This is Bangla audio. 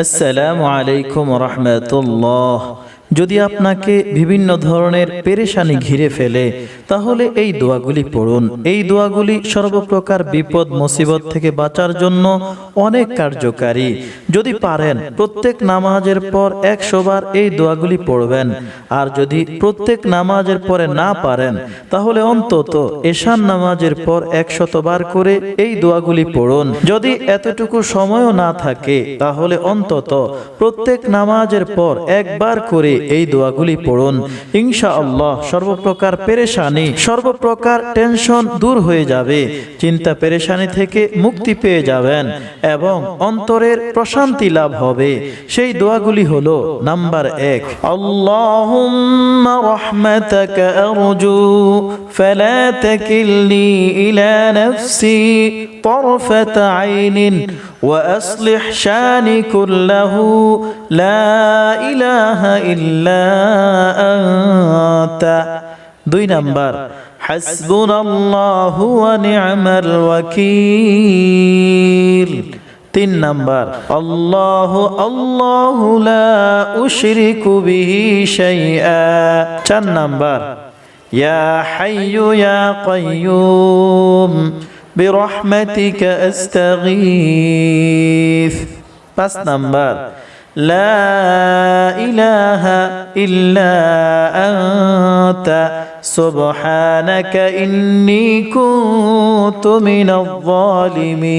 আসসালামু আলাইকুম রহমতুল্লাহ। যদি আপনাকে বিভিন্ন ধরনের পেরেশানি ঘিরে ফেলে তাহলে এই দোয়াগুলি পড়ুন। এই দোয়াগুলি সর্বপ্রকার বিপদ, মুসিবত থেকে বাঁচার জন্য অনেক কার্যকারী। যদি পারেন, প্রত্যেক নামাজের পর একশো বার এই দোয়াগুলি পড়বেন। আর যদি প্রত্যেক নামাজের পরে না পারেন, তাহলে অন্তত এশান নামাজের পর একশতবার করে এই দোয়াগুলি পড়ুন। যদি এতটুকু সময়ও না থাকে, তাহলে অন্তত প্রত্যেক নামাজের পর একবার করে এই দোয়াগুলি পড়ুন। ইনশা আল্লাহ সর্বপ্রকার পেরেশানি সর্বপ্রকার টেনশন দূর হয়ে যাবে চিন্তা পেরেশানি থেকে মুক্তি পেয়ে যাবেন এবং অন্তরের প্রশান্তি লাভ হবে সেই দোয়াগুলি হলো নাম্বার এক اللهم رحمتك أرجو فلا تكلني إلى نفسي طرفة عين وأصلح شاني كله لا إله إلا أنت দুই নাম্বার حسبنا الله ونعم الوكيل তিন নাম্বার আল্লাহ আল্লাহ লা উশরিকু বিহি শাইআ চার নাম্বার ইয়া হাইয়ু ইয়া কাইয়ুম برحمتك أستغيث পাঁচ নাম্বার لا إله إلا أنت. سبحانك إني كنت من الظالمين.